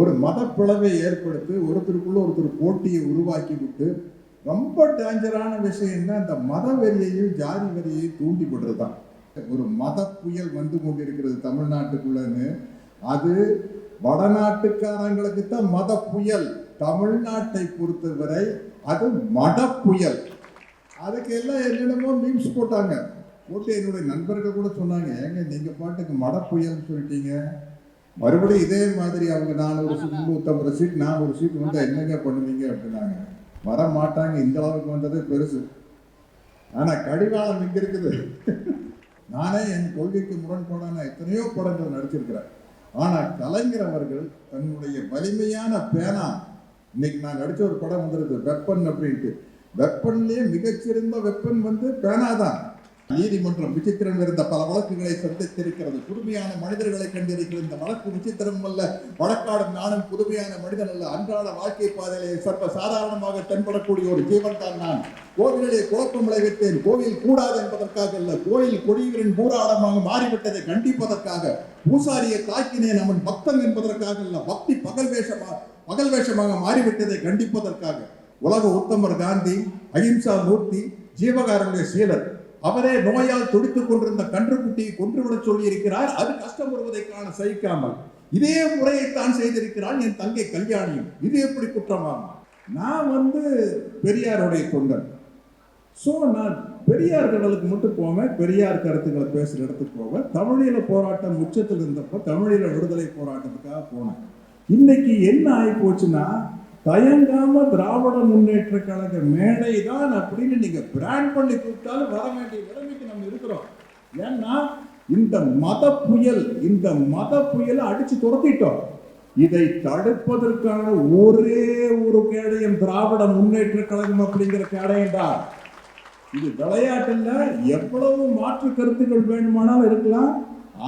ஒரு மதப்பிளவை ஏற்படுத்தி ஒருத்தருக்குள்ள ஒருத்தர் போட்டியை உருவாக்கி விட்டு ரொம்ப டேஞ்சரான விஷயம்னா இந்த மத வெறியையும் ஜாதி வெறியையும் தூண்டி விடுறதுதான். ஒரு மத புயல் வந்து கொண்டிருக்கிறது தமிழ்நாட்டுக்குள்ளன்னு. அது வடநாட்டுக்காரங்களுக்கு தான் மத புயல். தமிழ்நாட்டை பொறுத்தவரை அது மட புயல். அதுக்கு எல்லாம் என்னென்னமோ மீம்ஸ் போட்டாங்க. போட்டு என்னுடைய நண்பர்கள் கூட சொன்னாங்க ஏங்க நீங்கள் பாட்டுக்கு மட புயல்னு சொல்லிட்டீங்க. மறுபடியும் இதே மாதிரி அவங்க நானூறு சீட் முந்நூற்றம்பது சீட் நானூறு சீட் வந்தால் என்னங்க பண்ணுவீங்க அப்படின்னாங்க. வர மாட்டாங்க இந்த அளவுக்கு வந்ததே பெருசு. ஆனால் கடிவாளம் இங்கே இருக்குது. நானே என் கொள்கைக்கு முரண்பாடான எத்தனையோ படங்கள் நடிச்சிருக்கிறேன். ஆனால் கலைஞர் அவர்கள் தன்னுடைய வலிமையான பேனா இன்னைக்கு நான் நடித்த ஒரு படம் வந்திருக்கு வெப்பன் அப்படின்ட்டு. வெப்பன்லேயே மிகச்சிறந்த வெப்பன் வந்து பேனா தான் நீதிமன்றம் விசித்திரம் இருந்த பல வழக்குகளை சந்தித்திருக்கிறது. புதுமையான மனிதர்களை கண்டிருக்கிற இந்த வழக்கு விசித்திரம் அல்ல. வழக்காடும் நானும் புதுமையான மனிதன் அல்ல. அன்றாட வாழ்க்கை பாதையிலே சர்வ சாதாரணமாக தென்படக்கூடிய ஒரு ஜீவன் தான் நான். கோவிலிலே குழப்பம் விளைவித்தேன். கோவில் கூடாது என்பதற்காக அல்ல. கோயில் கொடியவரின் பூராடமாக மாறிவிட்டதை கண்டிப்பதற்காக பூசாரியை தாக்கினேன் அவன் பக்தன் என்பதற்காக அல்ல. பக்தி பகல் வேஷமாக பகல் வேஷமாக மாறிவிட்டதை கண்டிப்பதற்காக. உலக உத்தமர் காந்தி அஹிம்சா மூர்த்தி ஜீவகாரனுடைய சீலர். அவரே நோயால் துடித்துக் கொண்டிருந்த கன்றுக்குட்டியை கொன்றுவிடச் சொல்லியிருக்கிறார். அது கஷ்டம் வருவதை காண சகிக்காமல். இதே முறையைத்தான் செய்திருக்கிறாள் என் தங்கை கல்யாணியும். இது எப்படி குற்றமாகும் நான் வந்து பெரியாருடைய தொண்டன். ஸோ நான் பெரியார் கடலுக்கு மட்டும் போவேன். பெரியார் கருத்துக்களை பேசுகிற இடத்துக்கு போவேன். தமிழீழ போராட்டம் உச்சத்தில் இருந்தப்போ தமிழீழ விடுதலை போராட்டத்துக்காக போனேன். இன்னைக்கு என்ன ஆகி போச்சுன்னா தயங்காம திராவிட முன்னேற்ற கழக மேடை தான் அப்படின்னு நீங்க பிராண்ட் பண்ணி கூப்பிட்டாலும் வர வேண்டிய நிலைமைக்கு நம்ம இருக்கிறோம். ஏன்னா இந்த மத புயல் இந்த மத புயலை அடிச்சு துரத்திட்டோம். இதை தடுப்பதற்கான ஒரே ஒரு கேடயம் திராவிட முன்னேற்ற கழகம் அப்படிங்கிற கேடயம் தான். இது விளையாட்டுல எவ்வளவு மாற்று கருத்துக்கள் வேண்டுமானாலும் இருக்கலாம்.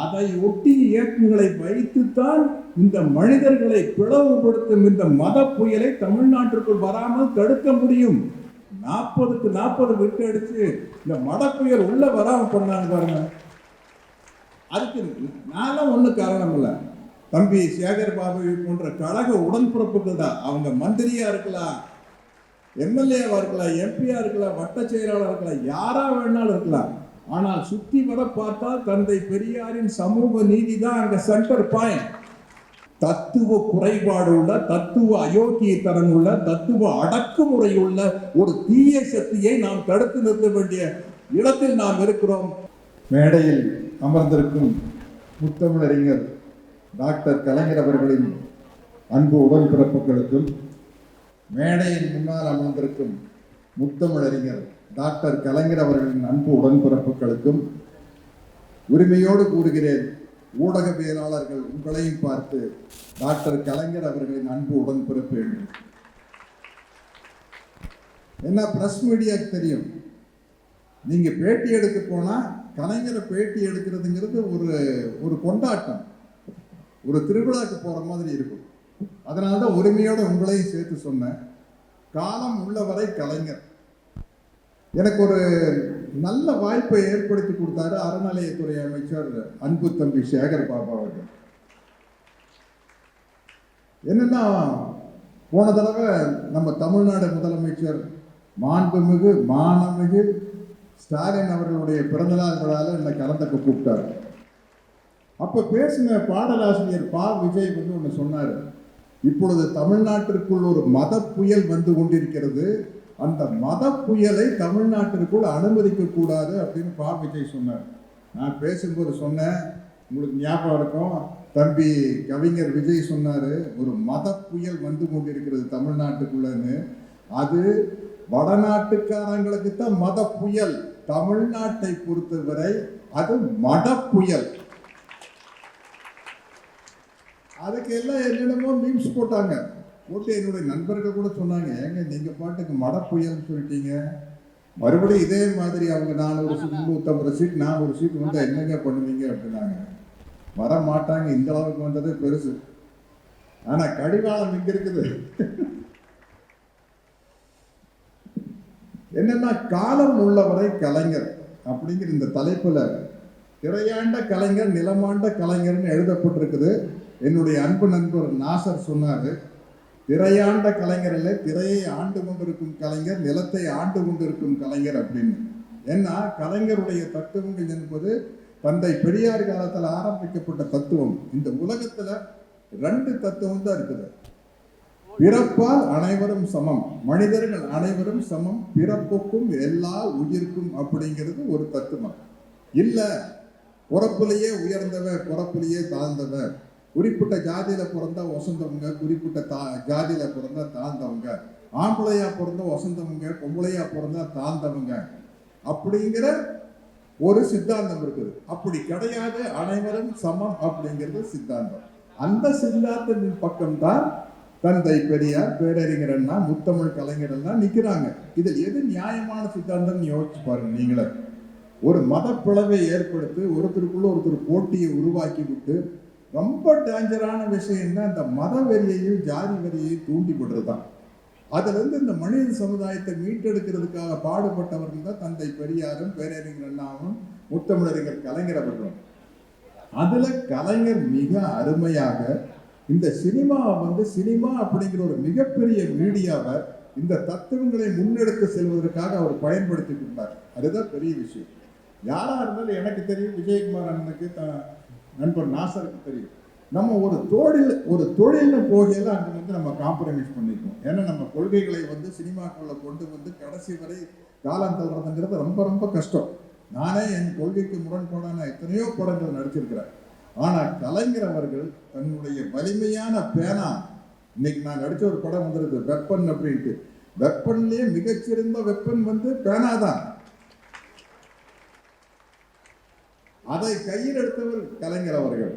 அதை ஒட்டி இயக்கங்களை வைத்துத்தான் இந்த மனிதர்களை பிளவுபடுத்தும் இந்த மத புயலை தமிழ்நாட்டிற்குள் வராமல் தடுக்க முடியும். நாற்பதுக்கு நாற்பது விட்டு அடிச்சு இந்த மத புயல் உள்ள வராம பண்ணாங்க பாருங்க. அதுக்கு நான்லாம் ஒன்றும் காரணம் இல்லை. தம்பி சேகர் பாபு போன்ற கழக உடன்பிறப்புகள் தான். அவங்க மந்திரியா இருக்கலாம் எம்எல்ஏவா இருக்கலாம் எம்பியா இருக்கலாம் வட்ட செயலாளர் இருக்கலாம் யாரா வேணாலும் இருக்கலாம். ஆனால் சுத்தி வர பார்த்தால் தந்தை பெரியாரின் சமூக நீதி தான் அங்க சென்டர் பாயிண்ட் தத்துவ குறைபாடு உள்ள தத்துவ அயோக்கியத்தனம் உள்ள தத்துவ அடக்குமுறை உள்ள ஒரு தீய சக்தியை நாம் தடுத்து நிறுத்த வேண்டிய இடத்தில் நாம் இருக்கிறோம். மேடையில் அமர்ந்திருக்கும் முத்தமிழறிஞர் டாக்டர் கலைஞர் அவர்களின் அன்பு உடன்பிறப்புகளுக்கும் மேடையின் முன்னால் அமர்ந்திருக்கும் முத்தமிழறிஞர் டாக்டர் கலைஞர் அவர்களின் அன்பு உடன்பிறப்புகளுக்கும் உரிமையோடு கூறுகிறேன். ஊடகவியலாளர்கள் உங்களையும் பார்த்து டாக்டர் கலைஞர் அவர்களின் அன்பு உடன்பிறப்பு என்று. என்ன பிரஸ் மீடியாக்கு தெரியும். நீங்க பேட்டி எடுக்க போனா கலைஞரை பேட்டி எடுக்கிறதுங்கிறது ஒரு ஒரு கொண்டாட்டம். ஒரு திருவிழாக்கு போற மாதிரி இருக்கும். அதனால தான் உரிமையோட உங்களையும் சேர்த்து சொன்னேன். காலம் உள்ளவரை கலைஞர். எனக்கு ஒரு நல்ல வாய்ப்பை ஏற்படுத்தி கொடுத்தாரு அறநிலையத்துறை அமைச்சர் அன்பு தம்பி சேகர் பாபா அவர்கள். என்னன்னா போன தடவை நம்ம தமிழ்நாடு முதலமைச்சர் மாண்புமிகு மானமிகு ஸ்டாலின் அவர்களுடைய பிறந்தநாள் விழாவில் என்னை கலந்துக்க கூப்பிட்டார். அப்போ பேசின பாடலாசிரியர் பா. விஜய் வந்து ஒன்று சொன்னார். இப்பொழுது தமிழ்நாட்டிற்குள் ஒரு மத புயல் வந்து கொண்டிருக்கிறது. அந்த மத புயலை தமிழ்நாட்டிற்குள் அனுமதிக்க கூடாது அப்படின்னு பா விஜய் சொன்னார். நான் பேசும்போது சொன்னேன் உங்களுக்கு ஞாபகம் இருக்கும்? தம்பி கவிஞர் விஜய் சொன்னார் ஒரு மத புயல் வந்து கொண்டிருக்கிறது தமிழ்நாட்டுக்குள்ளன்னு. அது வடநாட்டுக்காரங்களுக்கு தான் மத புயல். தமிழ்நாட்டை பொறுத்தவரை அது மத புயல். அதுக்கு எல்லாம் என்னென்னமோ மீம்ஸ் போட்டாங்க. போட்டு என்னுடைய நண்பர்கள் கூட சொன்னாங்க ஏங்க நீங்க பாட்டுக்கு மட புயல்னு சொல்லிட்டீங்க. மறுபடியும் இதே மாதிரி அவங்க நானூறு சீட் முந்நூற்றம்பது சீட் நானூறு சீட் வந்தால் என்னங்க பண்ணுவீங்க? அப்படின்னாங்க. வர மாட்டாங்க இந்த அளவுக்கு வந்ததே பெருசு. ஆனா கடிவாளம் இங்க இருக்குது. என்னன்னா காலம் உள்ளவரை கலைஞர் அப்படிங்கிற இந்த தலைப்புல திரையாண்ட கலைஞர் நிலமாண்ட கலைஞர்னு எழுதப்பட்டிருக்குது. என்னுடைய அன்பு நண்பர் நாசர் சொன்னாரு. திரையாண்ட கலைஞர் இல்லை திரையை ஆண்டு கொண்டிருக்கும் கலைஞர் நிலத்தை ஆண்டு கொண்டிருக்கும் கலைஞர் அப்படின்னு. ஏன்னா கலைஞருடைய தத்துவங்கள் என்பது தந்தை பெரியார் காலத்தில் ஆரம்பிக்கப்பட்ட தத்துவம். இந்த உலகத்துல ரெண்டு தத்துவம் தான் இருக்குது. பிறப்பால் அனைவரும் சமம் மனிதர்கள் அனைவரும் சமம் பிறப்புக்கும் எல்லா உயிர்க்கும் அப்படிங்கிறது ஒரு தத்துவம். இல்ல பிறப்புலேயே உயர்ந்தவ பிறப்புலேயே தாழ்ந்தவன் குறிப்பிட்ட ஜாதியில பிறந்தா வசந்தவங்க குறிப்பிட்ட தா ஜாதியில பிறந்தா தாழ்ந்தவங்க ஆம்பளையா பிறந்தா வசந்தவங்க பொம்பளையா பிறந்தா தாழ்ந்தவங்க அப்படிங்கிற ஒரு சித்தாந்தம் இருக்குது. அப்படி கிடையாது. அனைவரும் சமம் அப்படிங்கிறது சித்தாந்தம். அந்த சித்தாந்தத்தின் பக்கம்தான் தந்தை பெரியார் பேரறிஞர் அண்ணா முத்தமிழ் கலைஞர் எல்லாம் நிக்கிறாங்க. இதில் எது நியாயமான சித்தாந்தம் யோசிச்சு பாருங்க நீங்களே. ஒரு மதப்பிளவை ஏற்படுத்தி ஒருத்தருக்குள்ள ஒருத்தர் போட்டியை உருவாக்கி விட்டு ரொம்ப டேஞ்சரான விஷயம்னா இந்த மத வெறியையும் ஜாதி வெறியையும் தூண்டி விடுறது தான் இந்த மனித சமுதாயத்தை மீட்டெடுக்கிறதுக்காக பாடுபட்டவர்கள் தான் தந்தை பெரியாரும் பேரறிஞர் அண்ணாவும் முத்தமிழறிஞர் கலைஞர் அவர்களும் அதில் கலைஞர் மிக அருமையாக இந்த சினிமாவை வந்து சினிமா அப்படிங்கிற ஒரு மிகப்பெரிய மீடியாவை இந்த தத்துவங்களை முன்னெடுத்து செல்வதற்காக அவர் பயன்படுத்தி கொண்டார். அதுதான் பெரிய விஷயம். யாரா இருந்தாலும் எனக்கு தெரியும் விஜயகுமார் அண்ணனுக்கு தான் நண்பர் நாசருக்கு தெரியும். நம்ம ஒரு தொழில் ஒரு தொழில்னு போகையில் அங்க வந்து நம்ம காம்ப்ரமைஸ் பண்ணிக்கணும் ஏன்னா நம்ம கொள்கைகளை வந்து சினிமாக்குள்ள கொண்டு வந்து கடைசி வரை காலம் தள்ளுறதுங்கிறது ரொம்ப ரொம்ப கஷ்டம். நானே என் கொள்கைக்கு முரண்பாடான எத்தனையோ படங்கள் நடிச்சிருக்கிறேன். ஆனால் கலைஞர் அவர்கள் தன்னுடைய வலிமையான பேனா இன்னைக்கு நான் நடித்த ஒரு படம் வந்துருது வெப்பன் அப்படின்ட்டு. வெப்பன்லேயே மிகச்சிறந்த வெப்பன் வந்து பேனா தான் அதை கையில் எடுத்தவர் கலைஞர் அவர்கள்.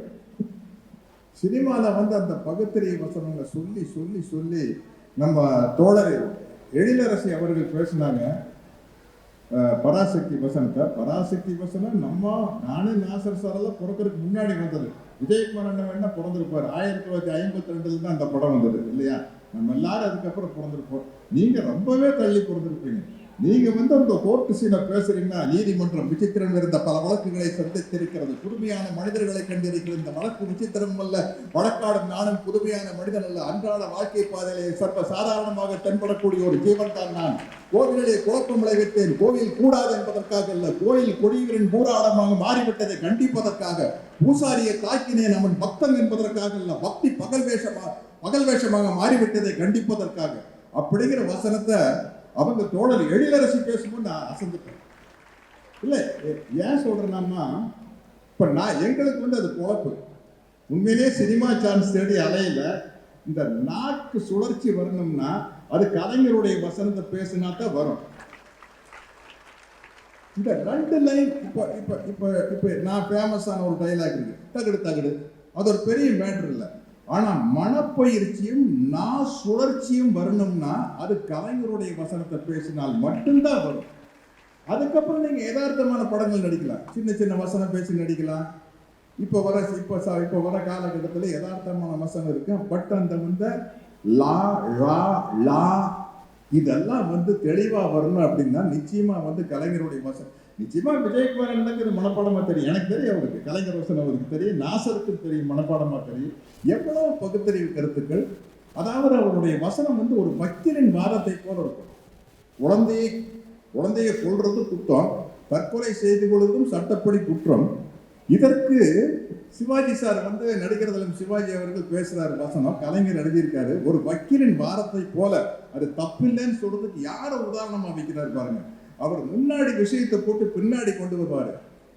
சினிமாவில் வந்து அந்த பகுத்தறிய வசனங்களை சொல்லி சொல்லி சொல்லி நம்ம தோழர் எழிலரசி அவர்கள் பேசினாங்க. பராசக்தி வசனத்தை. பராசக்தி வசனம் நம்ம நானே நாசர் சாரெல்லாம் பிறக்கிறதுக்கு முன்னாடி வந்தது. விஜயகுமார் அண்ணன் வேணா பிறந்திருப்பார். ஆயிரத்தி தொள்ளாயிரத்தி ஐம்பத்தி ரெண்டுல தான் அந்த படம் வந்தது இல்லையா? நம்ம எல்லாரும் அதுக்கப்புறம் பிறந்திருப்போம். நீங்க ரொம்பவே தள்ளி பிறந்திருப்பீங்க. நீங்க வந்து அந்த கோர்ட்டு சீனை பேசுறீங்கன்னா நீதிமன்றம் விசித்திரம் இருந்த பல வழக்குகளை சந்தித்திருக்கிறது. புதுமையான மனிதர்களை கண்டிருக்கிற இந்த வழக்கு விசித்திரம் அல்ல. வழக்காடும் நானும் புதுமையான மனிதன் அல்ல. அன்றாட வாழ்க்கை பாதையிலே சர்வ சாதாரணமாக தென்படக்கூடிய ஒரு ஜீவன் தான் நான். கோவிலே குழப்பம் விளைவித்தேன். கோவில் கூடாது என்பதற்காக அல்ல. கோயில் கொடியவரின் பூராடமாக மாறிவிட்டதை கண்டிப்பதற்காக பூசாரியை தாக்கினேன் அவன் பக்தன் என்பதற்காக அல்ல. பக்தி பகல் வேஷமாக பகல் வேஷமாக மாறிவிட்டதை கண்டிப்பதற்காக. அப்படிங்கிற வசனத்தை அவங்க தோழர் எழிலரசி பேசும்போது நான் அசந்துட்டேன். இல்லை ஏன் சொல்கிறேன்னா இப்போ நான் எங்களுக்கு வந்து அது குழப்பு உண்மையிலேயே சினிமா சான்ஸ் தேடி அலையில இந்த நாக்கு சுழற்சி வரணும்னா அது கலைஞருடைய வசனத்தை பேசினா தான் வரும். இந்த ரெண்டு லைன் இப்போ இப்போ இப்போ இப்போ நான் ஃபேமஸான ஒரு டைலாக் இருக்கு. தகடு தகடு. அது ஒரு பெரிய மேட்ரு இல்லை. ஆனால் மனப்பயிற்சியும் நான் சுழற்சியும் வரணும்னா அது கலைஞருடைய வசனத்தை பேசினால் மட்டும்தான் வரும். அதுக்கப்புறம் நீங்கள் யதார்த்தமான படங்கள் நடிக்கலாம். சின்ன சின்ன வசனம் பேசி நடிக்கலாம். இப்போ வர இப்போ இப்போ வர காலகட்டத்தில் யதார்த்தமான வசனம் இருக்கு. பட் அந்த வந்து லா ரா லா இதெல்லாம் வந்து தெளிவாக வரணும் அப்படின்னா நிச்சயமாக வந்து கலைஞருடைய வசனம். நிச்சயமா விஜயகுமார் எனக்கு இது மனப்பாடமா தெரியும். எனக்கு தெரியும் அவருக்கு. கலைஞர் வசனம் அவருக்கு தெரியும். நாசருக்கு தெரியும் மனப்பாடமா தெரியும். எவ்வளவு பகுத்தறிவு கருத்துக்கள். அதாவது அவருடைய வசனம் வந்து ஒரு பக்தரின் வாதத்தை போல இருக்கும். குழந்தையை குழந்தையை கொல்றது குற்றம். தற்கொலை செய்து கொள்வதும் சட்டப்படி குற்றம். இதற்கு சிவாஜி சார் வந்து நடிகர் சிவாஜி அவர்கள் பேசுறாரு வசனம். கலைஞர் எழுதியிருக்காரு. ஒரு வக்கீலின் வாரத்தை போல. அது தப்பில்லைன்னு சொல்றதுக்கு யாரை உதாரணமா வைக்கிறார் பாருங்க. அவர் முன்னாடி விஷயத்தை போட்டு பின்னாடி கொண்டு வருவார்.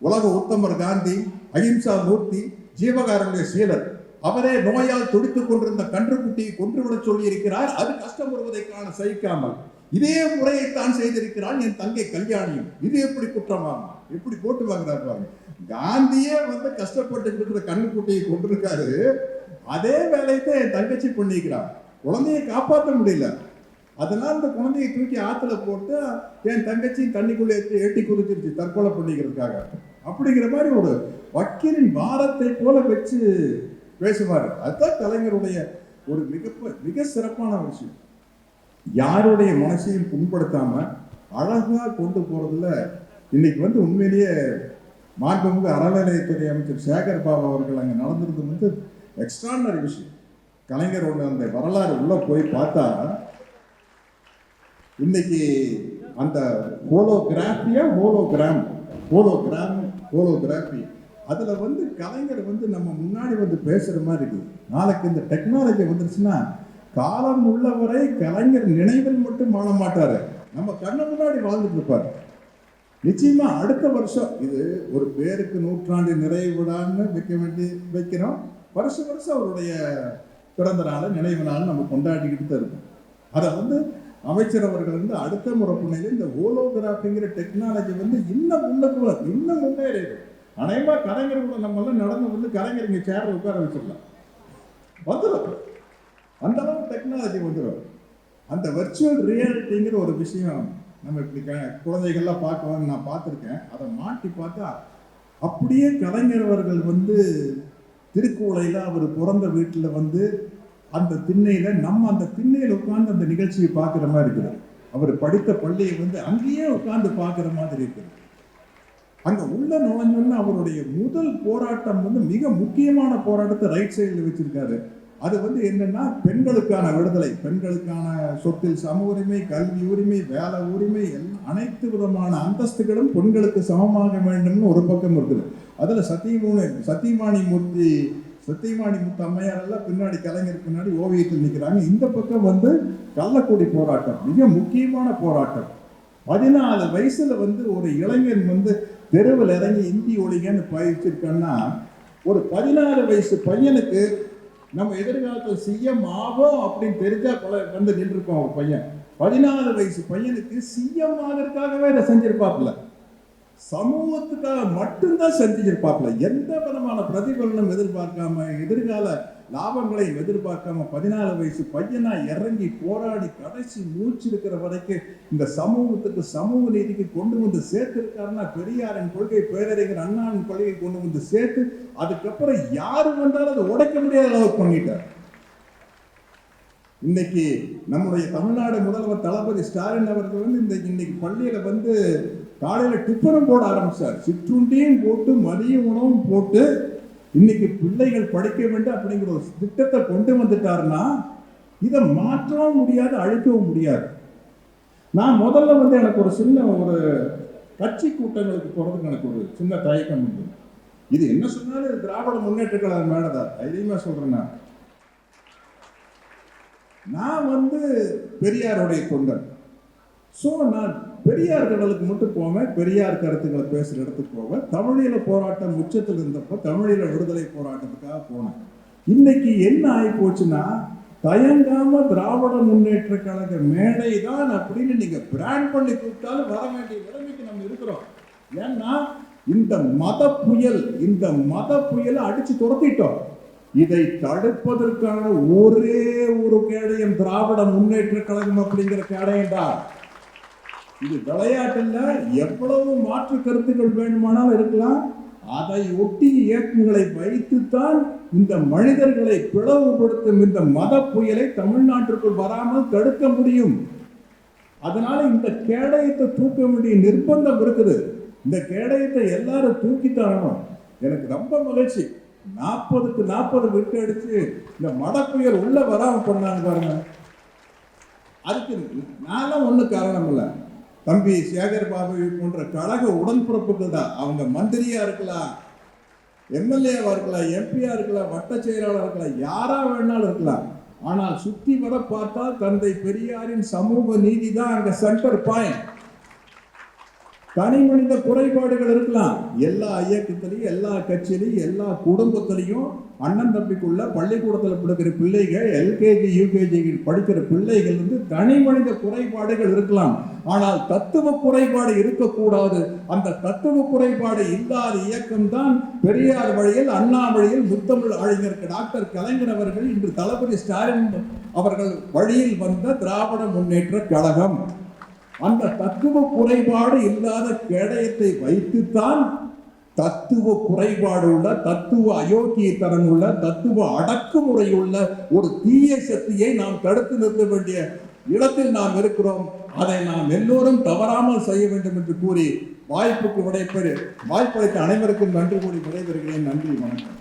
உலக உத்தமர் காந்தி அகிம்சா மூர்த்தி ஜீவகாரனுடைய சீலர். அவரே நோயால் துடித்துக் கொண்டிருந்த கன்றுக்குட்டியை கொன்றுவிட சொல்லி இருக்கிறார் அது கஷ்டம் வருவதை காண சகிக்காமல். இதே முறையைத்தான் செய்திருக்கிறான் என் தங்கை கல்யாணியும். இது எப்படி குற்றமாகும் எப்படி போட்டு வாங்குறாரு பாருங்க. காந்தியே வந்து கஷ்டப்பட்டு இருக்கிற கண்ணுக்குட்டியை கொண்டிருக்காரு அதே வேலையை தான் என் தங்கச்சி பண்ணிக்கிறான் குழந்தையை காப்பாற்ற முடியல. அதனால் அந்த குழந்தையை தூக்கி ஆற்றுல போட்டு என் தங்கச்சி தண்ணிக்குள்ளே ஏற்றி ஏட்டி குதிச்சிருச்சு தற்கொலை பண்ணிக்கிறதுக்காக. அப்படிங்கிற மாதிரி ஒரு வக்கீலின் வாரத்தை போல வச்சு பேசுவார். அதுதான் கலைஞருடைய ஒரு மிக மிக சிறப்பான விஷயம். யாருடைய மனசையும் புண்படுத்தாம அழகா கொண்டு போறதுல இன்னைக்கு வந்து உண்மையிலேயே மாண்புமிகு அறநிலையத்துறை அமைச்சர் சேகர் பாபு அவர்கள் அங்கே நடந்திருந்தது வந்து எக்ஸ்ட்ரானரி விஷயம். கலைஞரோட அந்த வரலாறு உள்ள போய் பார்த்தா இன்னைக்கு அந்த ஹோலோகிராஃபியா ஹோலோகிராம் ஹோலோகிராம் ஹோலோகிராஃபி அதில் வந்து கலைஞர் வந்து நம்ம முன்னாடி வந்து பேசுகிற மாதிரி இருக்குது. நாளைக்கு இந்த டெக்னாலஜி வந்துருச்சுன்னா காலம் உள்ளவரை கலைஞர் நினைவில் மட்டும் வாழ மாட்டார். நம்ம கண்ணு முன்னாடி வாழ்ந்துட்டு இருப்பார். நிச்சயமா அடுத்த வருஷம் இது ஒரு பேருக்கு நூற்றாண்டு நிறைவு விழான்னு வைக்க வேண்டி வைக்கிறோம். வருஷம் வருஷம் அவருடைய பிறந்த நாள் நினைவு நாள் நம்ம கொண்டாடிக்கிட்டு தான் இருக்கோம். அதை வந்து அமைச்சர் அவர்கள் வந்து அடுத்த முறை புண்ணையில் இந்த ஓலோகிராஃபிங்கிற டெக்னாலஜி வந்து இன்னும் முன்னுக்கு வரும், இன்னும் முன்னேறிடு அநேகமா கலைஞர்களை கூட நடந்து வந்து கலைஞருங்க சேரில் உட்கார வச்சிடலாம் வந்துடும் அந்த அளவுக்கு டெக்னாலஜி வந்துடும் அந்த வர்ச்சுவல் ரியாலிட்டிங்கிற ஒரு விஷயம் நம்ம இப்படி க குழந்தைகள்லாம் பார்க்குவாங்க நான் பார்த்துருக்கேன். அதை மாட்டி பார்த்தா அப்படியே கலைஞர் அவர்கள் வந்து திருக்குவளையில் அவர் பிறந்த வீட்டில் வந்து அந்த திண்ணையில் நம்ம அந்த திண்ணையில் உட்கார்ந்து அந்த நிகழ்ச்சியை பார்க்குற மாதிரி இருக்குது. அவர் படித்த பள்ளியை வந்து அங்கேயே உட்கார்ந்து பார்க்குற மாதிரி இருக்குது. அங்க உள்ள நுழைஞ்சோன்னா அவருடைய முதல் போராட்டம் வந்து மிக முக்கியமான போராட்டத்தை ரைட் சைடில் வச்சிருக்காரு. அது வந்து என்னன்னா பெண்களுக்கான விடுதலை பெண்களுக்கான சொத்தில் சம உரிமை கல்வி உரிமை வேலை உரிமை எல்லாம் அனைத்து விதமான அந்தஸ்துகளும் பெண்களுக்கு சமமாக வேண்டும்னு ஒரு பக்கம் இருக்குது. அதுல சத்தியமூனி சத்தியமானி மூர்த்தி சத்தியமாணி முத்து எல்லாம் பின்னாடி கலைஞர் பின்னாடி ஓவியத்தில் நிற்கிறாங்க இந்த பக்கம் வந்து கள்ளக்குடி போராட்டம் மிக முக்கியமான போராட்டம். பதினாலு வயசுல வந்து ஒரு இளைஞன் வந்து தெருவில் இறங்கி இந்தி ஒழிகன்னு பயிற்சிருக்கேன்னா ஒரு பதினாலு வயசு பையனுக்கு நம்ம எதிர்காலத்தில் சிஎம் ஆகும் அப்படின்னு தெரிஞ்சா பல வந்து நின்றுருப்போம் ஒரு பையன். பதினாலு வயசு பையனுக்கு சிஎம் ஆகிறதுக்காகவே இதை செஞ்சிருப்பாப்புல. சமூகத்துக்காக மட்டும்தான் செஞ்சிருப்பாப்புல எந்த விதமான பிரதிபலனும் எதிர்பார்க்காம எதிர்கால லாபங்களை எதிர்பார்க்காம பதினாலு வயசு பையனா இறங்கி போராடி கடைசி மூச்சு இருக்கிற வரைக்கும் இந்த சமூகத்துக்கு சமூக நீதிக்கு கொண்டு வந்து சேர்த்திருக்காருன்னா பெரியாரின் கொள்கை பேரறிஞர் அண்ணாவின் கொள்கையை கொண்டு வந்து சேர்த்து அதுக்கப்புறம் யாரு வந்தாலும் அதை உடைக்க முடியாத அளவுக்கு பண்ணிட்டார். இன்னைக்கு நம்முடைய தமிழ்நாடு முதல்வர் தளபதி ஸ்டாலின் அவர்கள் வந்து இந்த இன்னைக்கு பள்ளியில வந்து காலையில் டிஃபனும் போட ஆரம்பிச்சார். சிற்றுண்டியும் போட்டு மதிய உணவும் போட்டு இன்னைக்கு பிள்ளைகள் படிக்க வேண்டும் அப்படிங்கிற ஒரு திட்டத்தை கொண்டு வந்துட்டாருன்னா இதை மாற்றவும் முடியாது அழிக்கவும் முடியாது. நான் முதல்ல வந்து எனக்கு ஒரு சின்ன ஒரு கட்சி கூட்டங்களுக்கு போகிறதுக்கு எனக்கு ஒரு சின்ன தயக்கம் உண்டு. இது என்ன சொன்னாலும் இது திராவிட முன்னேற்ற கழக மேடதா தைரியமா சொல்றேன் நான். நான் வந்து பெரியாருடைய தொண்டன். ஸோ நான் பெரியார் கடலுக்கு மட்டும் போவேன் பெரியார் கருத்துக்களை பேசுகிற இடத்துக்கு போவேன் தமிழீழ போராட்டம் உச்சத்தில் இருந்தப்போ தமிழீழ விடுதலை போராட்டத்துக்காக போனேன். இன்னைக்கு என்ன ஆகி போச்சுன்னா தயங்காம திராவிட முன்னேற்ற கழக மேடை தான் அப்படின்னு நீங்க பிராண்ட் பண்ணி கூப்பிட்டாலும் வர வேண்டிய நிலைமைக்கு நம்ம இருக்கிறோம். ஏன்னா இந்த மத புயல் இந்த மத புயலை அடிச்சு துரத்திட்டோம். இதை தடுப்பதற்கான ஒரே ஒரு கேடயம் திராவிட முன்னேற்ற கழகம் அப்படிங்கிற கேடயம் தான். இது விளையாட்டில் எவ்வளவு மாற்று கருத்துக்கள் வேண்டுமானாலும் இருக்கலாம். அதை ஒட்டி இயக்கங்களை வைத்துத்தான் இந்த மனிதர்களை பிளவுபடுத்தும் இந்த மத புயலை தமிழ்நாட்டிற்குள் வராமல் தடுக்க முடியும். அதனால இந்த கேடயத்தை தூக்க வேண்டிய நிர்பந்தம் இருக்குது. இந்த கேடயத்தை எல்லாரும் தூக்கி தரணும் எனக்கு ரொம்ப மகிழ்ச்சி. நாற்பதுக்கு நாற்பது விட்டு அடிச்சு இந்த மத புயல் உள்ள வராம பண்ணாங்க பாருங்க. அதுக்கு நானும் ஒன்றும் காரணம் இல்லை. தம்பி சேகர் பாபு போன்ற கழக உடன்பிறப்புகள் தான் அவங்க மந்திரியா இருக்கலாம் எம்எல்ஏவா இருக்கலாம் எம்பியா இருக்கலாம் வட்ட செயலாளர் இருக்கலாம் யாரா வேணாலும் இருக்கலாம். ஆனால் சுத்தி வர பார்த்தால் தந்தை பெரியாரின் சமூக நீதி தான் அங்க சென்டர் பாயிண்ட் தனி மனித குறைபாடுகள் இருக்கலாம். எல்லா இயக்கத்திலையும் எல்லா கட்சியிலையும் எல்லா குடும்பத்திலையும் அண்ணன் தம்பிக்குள்ள பள்ளிக்கூடத்தில் படிக்கிற பிள்ளைகள் எல்கேஜி யூகேஜி படிக்கிற பிள்ளைகள் வந்து தனி மனித குறைபாடுகள் இருக்கலாம். ஆனால் தத்துவ குறைபாடு இருக்கக்கூடாது. அந்த தத்துவ குறைபாடு இல்லாத இயக்கம் தான் பெரியார் வழியில் அண்ணா வழியில் முத்தமிழ் அறிஞர் டாக்டர் கலைஞர் அவர்கள் இன்று தளபதி ஸ்டாலின் அவர்கள் வழியில் வந்த திராவிட முன்னேற்ற கழகம். அந்த தத்துவ குறைபாடு இல்லாத கேடயத்தை வைத்துத்தான் தத்துவ குறைபாடு உள்ள தத்துவ அயோக்கியத்தனம் உள்ள தத்துவ அடக்குமுறை உள்ள ஒரு தீய சக்தியை நாம் தடுத்து நிறுத்த வேண்டிய இடத்தில் நாம் இருக்கிறோம். அதை நாம் எல்லோரும் தவறாமல் செய்ய வேண்டும் என்று கூறி வாய்ப்புக்கு விடைபெறு. வாய்ப்பளித்த அனைவருக்கும் நன்றி கூறி விடைபெறுகிறேன். நன்றி வணக்கம்.